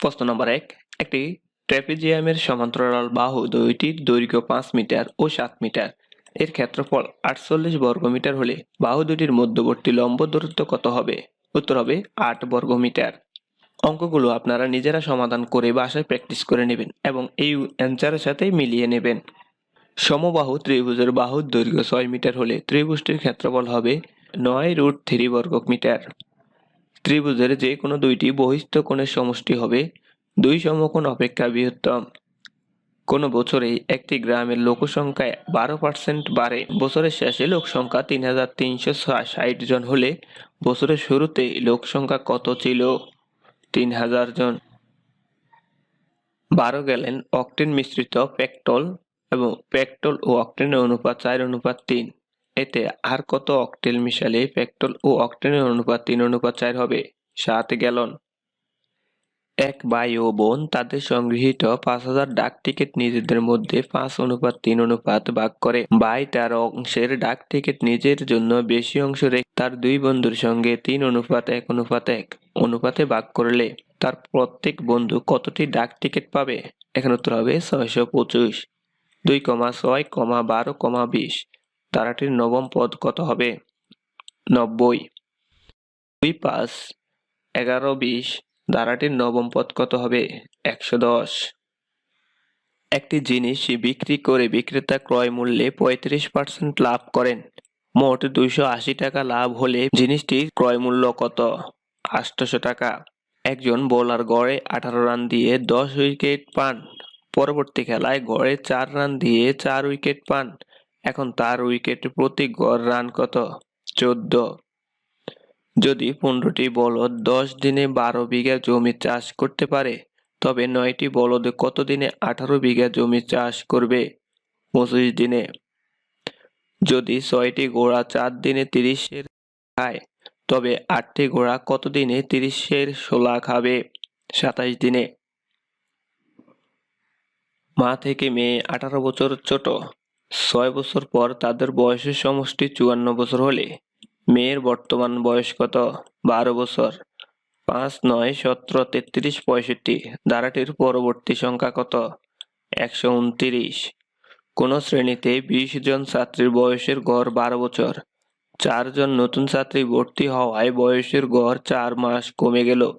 প্রশ্ন নম্বর এক, একটি ট্র্যাপিজিয়ামের সমান্তরাল বাহু দুইটির দৈর্ঘ্য পাঁচ মিটার ও সাত মিটার। এর ক্ষেত্রফল আটচল্লিশ বর্গমিটার হলে বাহু দুটির মধ্যবর্তী লম্ব দূরত্ব কত হবে? উত্তর হবে আট বর্গমিটার অঙ্কগুলো আপনারা নিজেরা সমাধান করে বাসায় প্র্যাকটিস করে নেবেন এবং এই অ্যান্সারের সাথে মিলিয়ে নেবেন। সমবাহু ত্রিভুজের বাহুর দৈর্ঘ্য ছয় মিটার হলে ত্রিভুজটির ক্ষেত্রফল হবে নয় রুট থ্রি বর্গ মিটার। ত্রিভুজের যে কোনো দুইটি বহিস্থ কোণের সমষ্টি হবে দুই সমকোণ অপেক্ষা বৃহত্তম। কোনো বছরে একটি গ্রামের লোকসংখ্যায় বারো পার্সেন্ট বাড়ে। বছরের শেষে লোকসংখ্যা তিন হাজার তিনশো ষাট জন হলে বছরের শুরুতে লোকসংখ্যা কত ছিল? তিন হাজার জন। বারো গ্যালেন অক্টেন মিশ্রিত পেট্রোল এবং পেট্রোল ও অক্টেনের অনুপাত চার অনুপাত তিন। এতে আর কত অকটেল মিশালে পেট্রোল ও অক্টেনের অনুপাত তিন অনুপাত চার হবে, সাত গ্যালন। এক ভাই ও বোন তাদের সংগৃহীত পাঁচ হাজার ডাক টিকিট নিজেদের মধ্যে পাঁচ অনুপাত তিন অনুপাত ভাগ করে। ভাই তার অংশের ডাক টিকিট নিজের জন্য বেশি অংশ রেখে তার দুই বন্ধুর সঙ্গে তিন অনুপাত এক অনুপাত এক অনুপাতে ভাগ করলে তার প্রত্যেক বন্ধু কতটি ডাক টিকিট পাবে? এখানে উত্তর হবে ছয়শো পঁচিশ, দুই কমা ছয় কমা বারো কমা বিশ। তারাটির নবম পদ কত হবে? নব্বই। দুই পাঁচ, এগারো বিশ ধারাটির নবম পদ কত হবে? একশো দশ। একটি জিনিস বিক্রি করে বিক্রেতা ক্রয় মূল্যে পঁয়ত্রিশ পার্সেন্ট লাভ করেন। মোট দুইশো আশি টাকা লাভ হলে জিনিসটির ক্রয় মূল্য কত? আটশোশো টাকা। একজন বোলার গড়ে আঠারো রান দিয়ে দশ উইকেট পান। পরবর্তী খেলায় গড়ে চার রান দিয়ে চার উইকেট পান। এখন তার উইকেট প্রতি গড় রান কত? চোদ্দ। যদি পনেরোটি বলদ দশ দিনে বারো বিঘা জমি চাষ করতে পারে, তবে নয়টি বলদে কত দিনে আঠারো বিঘা জমি চাষ করবে? পঁচিশ দিনে। যদি ছয়টি ঘোড়া চার দিনে তিরিশের খায়, তবে আটটি ঘোড়া কত দিনে তিরিশের ষোলা খাবে? সাতাইশ দিনে। মা থেকে মেয়ে আঠারো বছর ছোট। ছয় বছর পর তাদের বয়সের সমষ্টি চুয়ান্ন বছর হলে মেয়ের বর্তমান বয়স কত? বারো বছর। পাঁচ নয় সতেরো তেত্রিশ পঁয়ষট্টি। ধারাটির পরবর্তী সংখ্যা কত? একশো উনত্রিশ। কোনো শ্রেণীতে বিশ জন ছাত্রীর বয়সের গড় বারো বছর। চারজন নতুন ছাত্রী ভর্তি হওয়ায় বয়সের গড় চার মাস কমে গেল।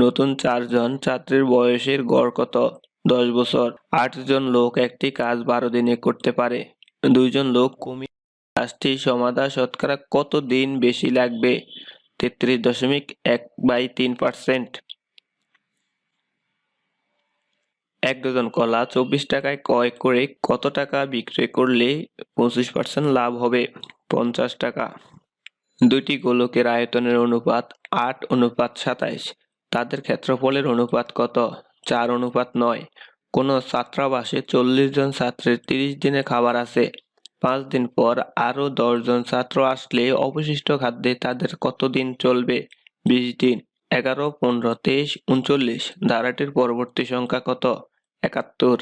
নতুন চারজন ছাত্রীর বয়সের গড় কত? দশ বছর। আটজন লোক একটি কাজ বারো দিনে করতে পারে। দুইজন লোক কমিয়ে কাজটি সমাধা শতকরা কত দিন বেশি লাগবে? তেত্রিশ দশমিক এক বাই তিন পার্সেন্ট। এক ডজন কলা চব্বিশ টাকায় ক্রয় করে কত টাকা বিক্রয় করলে পঁচিশ পার্সেন্ট লাভ হবে? পঞ্চাশ টাকা। দুইটি গোলকের আয়তনের অনুপাত আট, অনুপাত সাতাইশ। তাদের ক্ষেত্রফলের অনুপাত কত? চার অনুপাত নয়। কোনো ছাত্রাবাসে চল্লিশ জন ছাত্রের তিরিশ দিনে খাবার আছে। পাঁচ দিন পর আরও দশজন ছাত্র আসলে অবশিষ্ট খাদ্যে তাদের কতদিন চলবে? বিশ দিন, এগারো, পনেরো, তেইশ, উনচল্লিশ, ধারাটির পরবর্তী সংখ্যা কত? একাত্তর।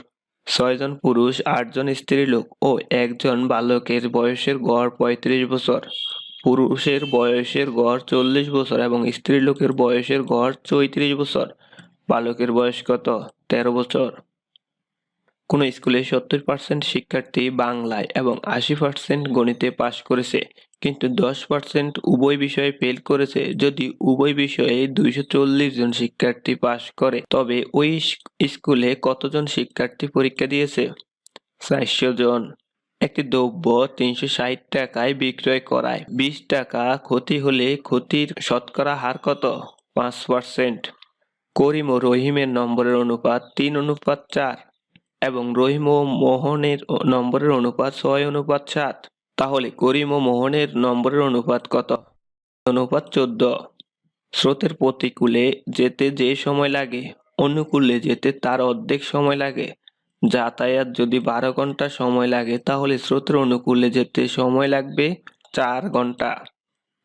ছয়জন পুরুষ আটজন স্ত্রীলোক ও একজন বালকের বয়সের গড় পঁয়ত্রিশ বছর। পুরুষের বয়সের গড় চল্লিশ বছর এবং স্ত্রীলোকের বয়সের গড় চৌত্রিশ বছর। বালকের বয়স কত? তেরো বছর। কোনো স্কুলে সত্তর পার্সেন্ট শিক্ষার্থী বাংলায় এবং আশি পার্সেন্ট গণিতে পাশ করেছে, কিন্তু দশ পার্সেন্ট উভয় বিষয়ে ফেল করেছে। যদি উভয় বিষয়ে দুইশো চল্লিশ জন শিক্ষার্থী পাশ করে, তবে ওই স্কুলে কতজন শিক্ষার্থী পরীক্ষা দিয়েছে? চারশো জন। একটি দ্রব্য তিনশো ষাট টাকায় বিক্রয় করায়। বিশ টাকা ক্ষতি হলে ক্ষতির শতকরা হার কত? পাঁচ পার্সেন্ট। করিম ও রহিমের নম্বরের অনুপাত তিন, অনুপাত চার এবং রহিম ও মোহনের নম্বরের অনুপাত ছয়, অনুপাত সাত। তাহলে করিম ও মোহনের নম্বরের অনুপাত কত? অনুপাত চোদ্দ। স্রোতের প্রতিকূলে যেতে যে সময় লাগে, অনুকূলে যেতে তার অর্ধেক সময় লাগে। যাতায়াত যদি বারো ঘণ্টা সময় লাগে, তাহলে স্রোতের অনুকূলে যেতে সময় লাগবে চার ঘণ্টা।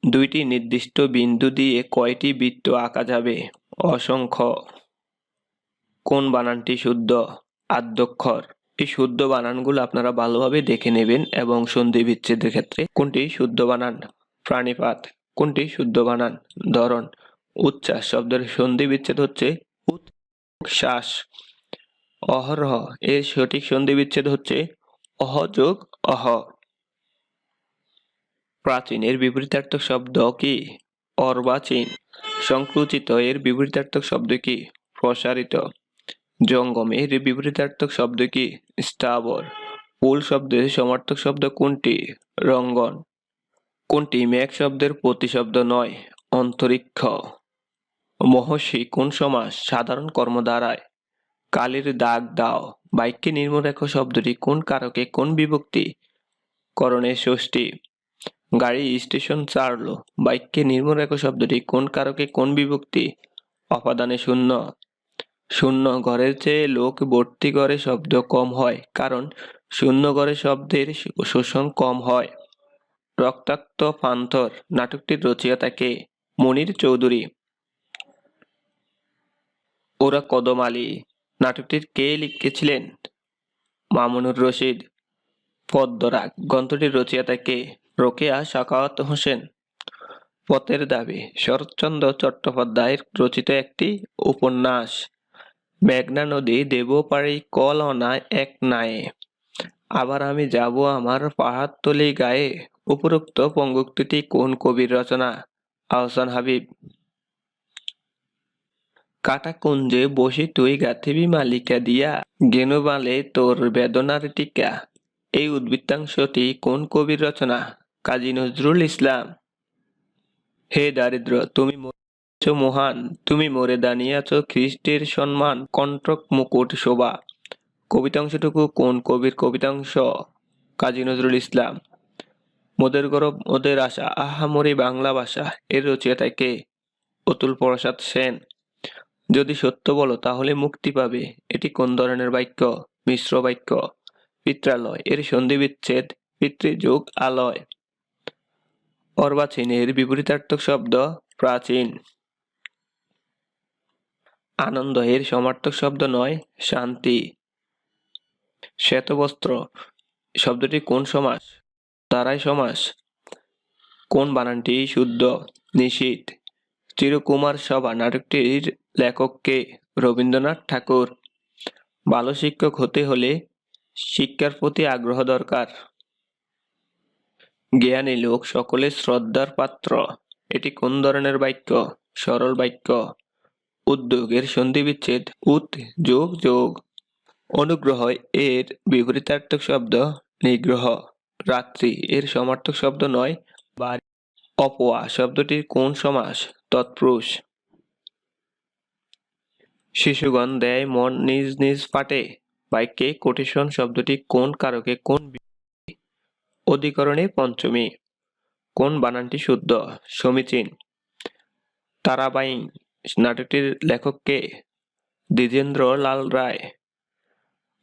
দুইটি নির্দিষ্ট বিন্দু দিয়ে কয়টি বৃত্ত আঁকা যাবে? অসংখ্য। কোন বানানটি শুদ্ধ? আদ্যক্ষর। এই শুদ্ধ বানানগুলো আপনারা ভালোভাবে দেখে নেবেন এবং সন্ধি বিচ্ছেদের ক্ষেত্রে কোনটি শুদ্ধ বানান? প্রাণীপাত। কোনটি শুদ্ধ বানান? ধরন, উচ্ছ্বাস শব্দের সন্ধি বিচ্ছেদ হচ্ছে উৎ শ্বাস অহরহ, এর সঠিক সন্ধি বিচ্ছেদ হচ্ছে অহ যোগ অহ। প্রাচীন, এর বিপরীতার্থক শব্দ কি? অর্বাচীন। সংকুচিত এর বিপরীতার্থক শব্দ কি? প্রসারিত। জঙ্গম, এর বিপরীতার্থক শব্দ কি? স্থাবর। পুল শব্দের সমার্থক শব্দ কোনটি? রঙ্গন। কোনটি মেঘ শব্দের প্রতিশব্দ নয়? অন্তরিক্ষ। মহর্ষি কোন সমাস সাধারণ কর্ম দ্বারায় কালের দাগ দাও। বাইককে বাক্যে নির্মরেখ শব্দটি কোন কারকে কোন বিভক্তি? করণে ষষ্ঠী। গাড়ি স্টেশন ছাড়লো। বাক্যে নির্মরেখ শব্দটি কোন কারকে কোন বিভক্তি? অপাদানে শূন্য। শূন্য ঘরের চেয়ে লোক ভর্তি করে শব্দ কম হয়, কারণ শূন্য ঘরে শব্দের শোষণ কম হয়। রক্তাক্ত পান্থর, নাটকটির রচয়িতা কে? মনির চৌধুরী। ওরা কদম আলী। নাটকটির কে লিখেছিলেন? মামুনুর রশিদ। পদ্মরাগ। গ্রন্থটির রচয়িতা কে? রোকেয়া সাকাওয়াত হোসেন। পথের দাবি, শরৎচন্দ্র চট্টোপাধ্যায়ের রচিত একটি উপন্যাস, মেঘনা নদী দেব পারি কল অনায় এক নায়ে। আবার আমি যাব আমার পাহাড়তলি গায়ে। উপরোক্ত পঙ্গুক্তিটি কোন কবির রচনা? আহসান হাবিব। কাটা কুঞ্জে বসে তুই গাথিবি মালিকা দিয়া গেনু বালে তোর বেদনার টিকা। এই উদ্বৃত্তাংশটি কোন কবির রচনা? কাজী নজরুল ইসলাম। হে দারিদ্র, তুমি মরেছ মহান, তুমি মরে দাঁড়িয়েছ খ্রিস্টের সম্মান, কণ্ঠক মুকুট শোভা। কবিতাংশটুকু কোন কবির কবিতাংশ? কাজী নজরুল ইসলাম। মোদের গরব, মোদের আশা, আহা মরে বাংলা ভাষা, এর রচয়িতা কে? অতুল প্রসাদ সেন। যদি সত্য বলো, তাহলে মুক্তি পাবে। এটি কোন ধরনের বাক্য? মিশ্র বাক্য। পিত্রালয়, এর সন্ধি বিচ্ছেদ পিতৃযুগ আলয়। অর্বাচীন এর বিপরীতার্থক শব্দ প্রাচীন। আনন্দ এর সমার্থক শব্দ নয়, শান্তি। শ্বেতবস্ত্র, শব্দটি কোন সমাস? তারাই সমাস। কোন বানানটি শুদ্ধ নিশীত চিরকুমার সভা নাটকটির লেখক কে? রবীন্দ্রনাথ ঠাকুর। ভালো শিক্ষক হতে হলে শিক্ষার প্রতি আগ্রহ দরকার। জ্ঞানী লোক সকলে শ্রদ্ধার পাত্র। এটি কোন ধরনের বাক্য? সরল বাক্য। উদ্যোগের সন্ধি বিচ্ছেদ উত যোগ যোগ। অনুগ্রহ এর বিপরীতার্থক শব্দ নিগ্রহ। রাত্রি এর সমার্থক শব্দ নয়, বাড়ি। অপোয়া শব্দটির কোন সমাস? তৎপুরুষ। শিশুগণ দেয় মন নিজ নিজ পাটে। বাক্যে কোটেশন শব্দটি কোন কারকে কোন? অধিকরণে পঞ্চমী। কোন বানানটি শুদ্ধ? সমীচীন। তারাবাঈ নাটকটির লেখক কে? দ্বিজেন্দ্র লাল রায়।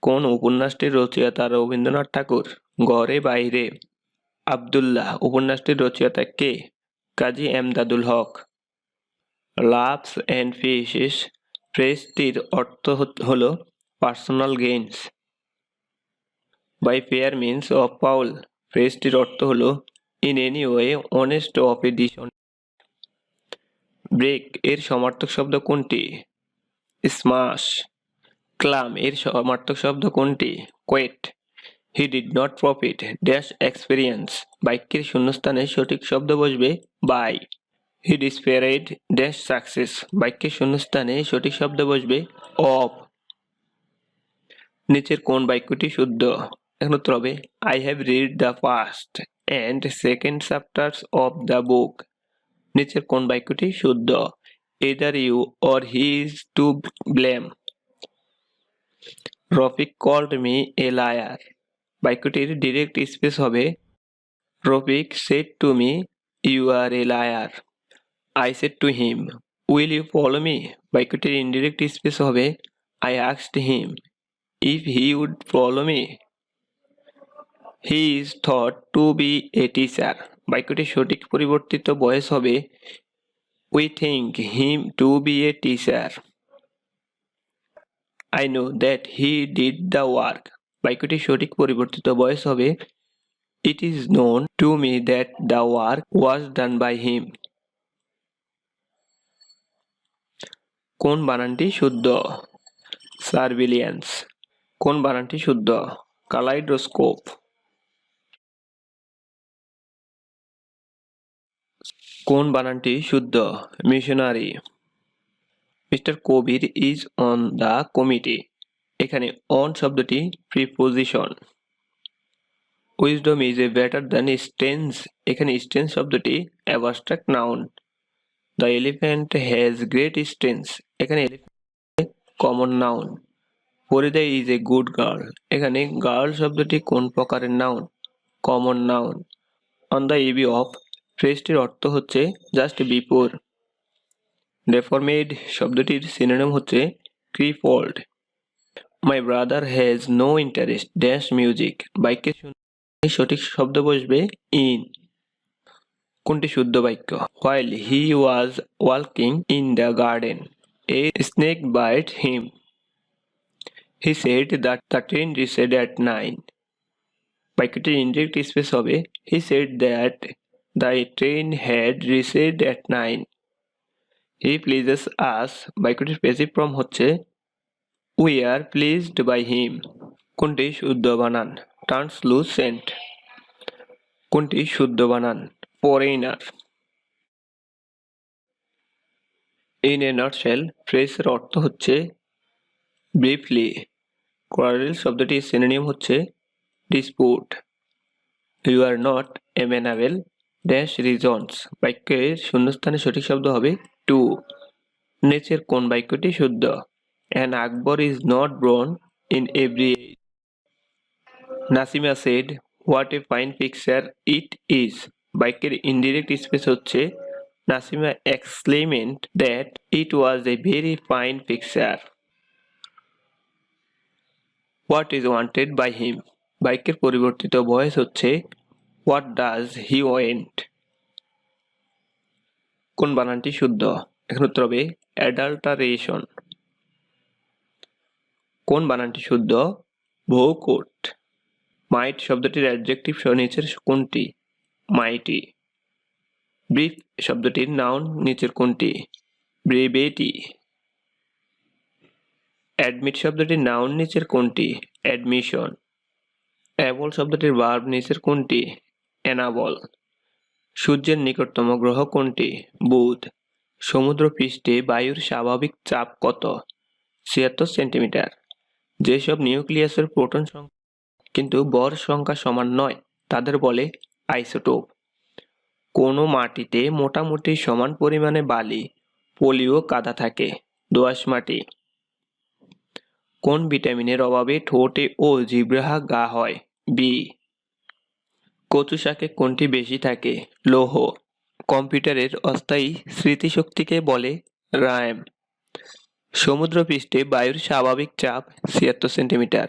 কোন উপন্যাসটির রচয়িতা রবীন্দ্রনাথ ঠাকুর? ঘরে বাইরে। আব্দুল্লাহ, উপন্যাসটির রচয়িতা কে? Kazi Imdadul Haq. Loaves and fishes ফ্রেজটির অর্থ হলো personal gains. By fair means of foul. ফ্রেজটির অর্থ হলো in any way honest of a break এর সমার্থক শব্দ কোনটি? স্মাশ ক্লাম এর সমার্থক শব্দ কোনটি? Quite he did not profit dash experience বাক্যের শূন্যস্থানে সঠিক শব্দ বসবে by he despaired dash success বাক্যের শূন্যস্থানে সঠিক শব্দ বসবে অফ নিচের কোন বাক্যটি শুদ্ধ? এখন উত্তর হবে I have read the first and second chapters of the book নিচের কোন বাক্যটি শুদ্ধ? Either you or he is to blame Rafiq called me a liar বাক্যটির ডিরেক্ট স্পেস হবে, Rafiq said to me you are a liar I said to him will you follow me বাক্যটির indirect speech হবে I আক্সড him if he would follow me he is thought to be a teacher বাক্যটির সঠিক পরিবর্তিত বয়স হবে। We think him to be a teacher I know that he did the work বাক্যটির সঠিক পরিবর্তিত বয়স হবে। It is known to me that the work was done by him কোন বানানটি শুদ্ধ? সার্ভিলিয়েন্স কোন বানানটি শুদ্ধ? কালাইড্রোস্কোপ কোন বানানটি শুদ্ধ? Missionary. Mr Kabir is on the committee. এখানে অন শব্দটি preposition. Wisdom is a better than strength. এখানে স্টেন্স শব্দটি abstract noun. The elephant has great strength. এখানে common noun. Farida is a good girl. এখানে গার্ল শব্দটি কোন প্রকারের noun? Common noun. On the eve of ফ্রেজটির অর্থ হচ্ছে জাস্ট বিপোর ডেফরমেড শব্দটির সিনোনিম হচ্ছে crippled my brother has no interest dash music বাক্যের শুনে সঠিক শব্দ বসবে ইন কোনটি শুদ্ধ বাক্য? While he was ওয়ালকিং in the garden a snake bit him he said that the train reached at nine বাক্যটির ইনডিরেক্ট স্পেস হবে he said that the train had reached at nine he pleases us বাক্যটির passive form হচ্ছে we are pleased by him কোনটি শুদ্ধ বানান translucent কোনটি শুদ্ধ বানান ফরেইনার ইন এ নটশেল ফ্রেজের অর্থ হচ্ছে ব্রিফলি কোয়ারেল শব্দটি সিনোনিম হচ্ছে dispute you are not amenable dash reasons বাক্যের শূন্যস্থানে সঠিক শব্দ হবে টু। নেচের কোন বাক্যটি শুদ্ধ? An Akbar is not born in every Nasima said what a fine picture it is বাক্যের ইনডিরেক্ট স্পেস হচ্ছে, Nasima exclaimed that it was a very fine picture what is wanted by him বাইকের পরিবর্তিত voice হচ্ছে what does he went কোন বানানটি শুদ্ধ? এখন উত্তর হবে অ্যাডাল্টারেশন কোন বানানটি শুদ্ধ? ভৌকোট মাইট শব্দটির অ্যাডজেক্টিভ নিচের কোনটি? মাইটি ব্রিফ শব্দটির নাউন নিচের কোনটি? ব্রেবেটি অ্যাডমিট শব্দটির নাউন নিচের কোনটি? অ্যাডমিশন অ্যাবল শব্দটির ভার্ব নিচের কোনটি? অ্যানাবল সূর্যের নিকটতম গ্রহ কোনটি? বুধ। সমুদ্র পৃষ্ঠে বায়ুর স্বাভাবিক চাপ কত? ছিয়াত্তর সেন্টিমিটার। যেসব নিউক্লিয়াসের প্রোটন সংখ্যা কিন্তু বর সংখ্যা সমান নয়, তাদের বলে আইসোটোপ। কোনো মাটিতে মোটামুটি সমান পরিমাণে বালি, পলিও কাদা থাকে? দোআঁশ মাটি। কোন ভিটামিনের অভাবে ঠোঁটে ও জিব্রাহা গা হয়? বি কচু শাকে কোনটি বেশি থাকে? লৌহ। কম্পিউটারের অস্থায়ী স্মৃতিশক্তিকে বলে র্যাম সমুদ্রপৃষ্ঠে বায়ুর স্বাভাবিক চাপ ছিয়াত্তর সেন্টিমিটার।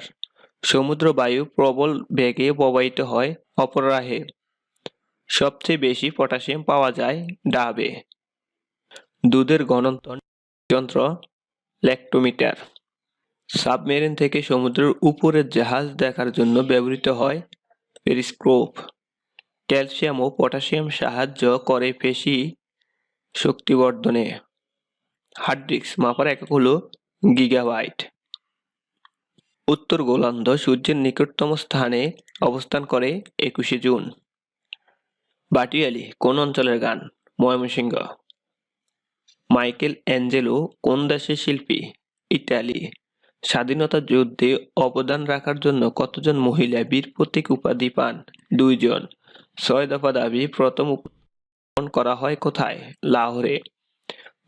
সমুদ্র বায়ু প্রবল বেগে প্রবাহিত হয় অপরাহে সবচেয়ে বেশি পটাশিয়াম পাওয়া যায় ডাবে। দুধের গণন্তন যন্ত্র ল্যাক্টোমিটার। সাবমেরিন থেকে সমুদ্রের উপরের জাহাজ দেখার জন্য ব্যবহৃত হয় পেরিস্কোপ, ক্যালসিয়াম ও পটাশিয়াম সাহায্য করে পেশি শক্তিবর্ধনে। হার্ড ডিস্ক মাপার একক হলো গিগাবাইট উত্তর গোলার্ধ সূর্যের নিকটতম স্থানে অবস্থান করে একুশে জুন। বাটিয়ালি, কোন অঞ্চলের গান? ময়মনসিংহ। মাইকেল অ্যাঞ্জেলো কোন দেশের শিল্পী? ইতালি স্বাধীনতা যুদ্ধে অবদান রাখার জন্য কতজন মহিলা বীর প্রতীক উপাধি পান? দুইজন। ছয় দফা দাবি, প্রথম করা হয় কোথায়? লাহোরে।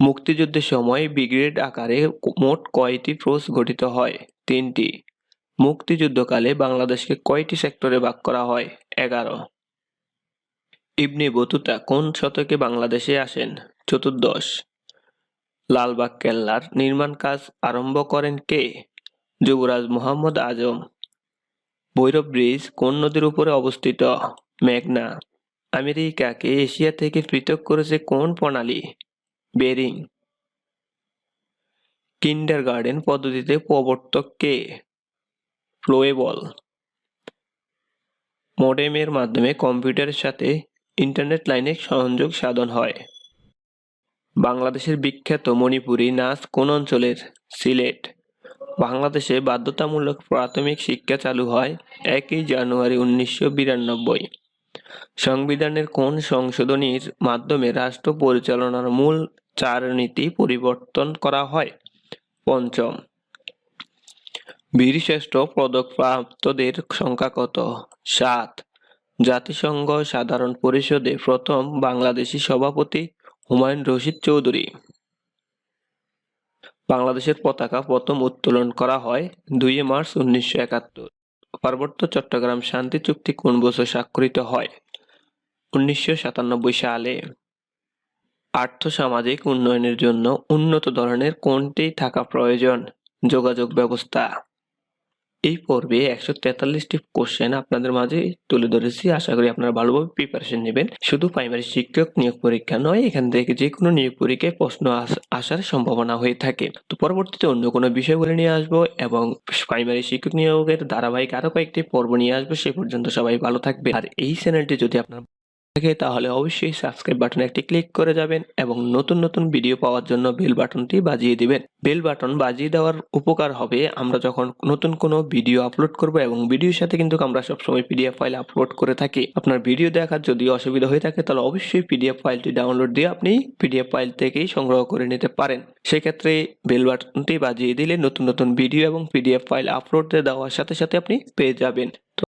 মুক্তিযুদ্ধের সময় ব্রিগেড আকারে মোট কয়টি ফোর্স গঠিত হয়? তিনটি। মুক্তিযুদ্ধকালে বাংলাদেশকে কয়টি সেক্টরে ভাগ করা হয়? এগারো। ইবনে বতুতা কোন শতকে বাংলাদেশে আসেন? চতুর্দশ। লালবাগ কেল্লার নির্মাণ কাজ আরম্ভ করেন কে? যুবরাজ মোহাম্মদ আজম। ভৈরব ব্রিজ কোন নদীর উপরে অবস্থিত? মেঘনা। আমেরিকাকে এশিয়া থেকে পৃথক করেছে কোন প্রণালী? বেরিং। কিন্ডার গার্ডেন পদ্ধতিতে প্রবর্তক কে? ফ্লোয়েবল। মোডেমের মাধ্যমে কম্পিউটারের সাথে ইন্টারনেট লাইনে সংযোগ সাধন হয়। বাংলাদেশের বিখ্যাত মণিপুরী নাচ কোন অঞ্চলের? সিলেট। বাংলাদেশে বাধ্যতামূলক প্রাথমিক শিক্ষা চালু হয় একই জানুয়ারি উনিশশো বিরানব্বই। সংবিধানের কোন সংশোধনীর মাধ্যমে রাষ্ট্র পরিচালনার মূল চার নীতি পরিবর্তন করা হয়? পঞ্চম, বীরশ্রেষ্ঠ পদকপ্রাপ্তদের সংখ্যা কত? সাত, জাতিসংঘ সাধারণ পরিষদে প্রথম বাংলাদেশি সভাপতি হুমায়ুন রশিদ চৌধুরী। বাংলাদেশের পতাকা প্রথম উত্তোলন করা হয় দুই মার্চ উনিশশো একাত্তর। পার্বত্য চট্টগ্রাম শান্তি চুক্তি কোন বছর স্বাক্ষরিত হয়? উনিশশো সাতানব্বই সালে। আর্থসামাজিক উন্নয়নের জন্য উন্নত ধরনের কোনটি থাকা প্রয়োজন? যোগাযোগ ব্যবস্থা। এই পর্বে একশো তেতাল্লিশটি কোশ্চেন আপনাদের মাঝে তুলে ধরেছি। আশা করি আপনারা ভালোভাবে প্রিপারেশন নেবেন। শুধু প্রাইমারি শিক্ষক নিয়োগ পরীক্ষা নয়, এখান থেকে যে কোনো নিয়োগ পরীক্ষায় প্রশ্ন আসার সম্ভাবনা হয়ে থাকে। তো পরবর্তীতে অন্য কোনো বিষয়গুলো নিয়ে আসব এবং প্রাইমারি শিক্ষক নিয়োগের ধারাবাহিক আরও কয়েকটি পর্ব নিয়ে আসব। সে পর্যন্ত সবাই ভালো থাকবে আর এই চ্যানেলটি যদি আপনার থাকে, তাহলে অবশ্যই সাবস্ক্রাইব বাটনে একটি ক্লিক করে যাবেন এবং নতুন নতুন ভিডিও পাওয়ার জন্য বেল বাটনটি বাজিয়ে দিবেন। বেল বাটন বাজিয়ে দেওয়ার উপকার হবে, আমরা যখন নতুন কোনো ভিডিও আপলোড করব এবং ভিডিওর সাথে কিন্তু আমরা সবসময় পিডিএফ ফাইল আপলোড করে থাকি। আপনার ভিডিও দেখার যদি অসুবিধা হয়ে থাকে, তাহলে অবশ্যই পিডিএফ ফাইলটি ডাউনলোড দিয়ে আপনি পিডিএফ ফাইল থেকেই সংগ্রহ করে নিতে পারেন। সেক্ষেত্রে বেল বাটনটি বাজিয়ে দিলে নতুন নতুন ভিডিও এবং পিডিএফ ফাইল আপলোড দেওয়ার সাথে সাথে আপনি পেয়ে যাবেন।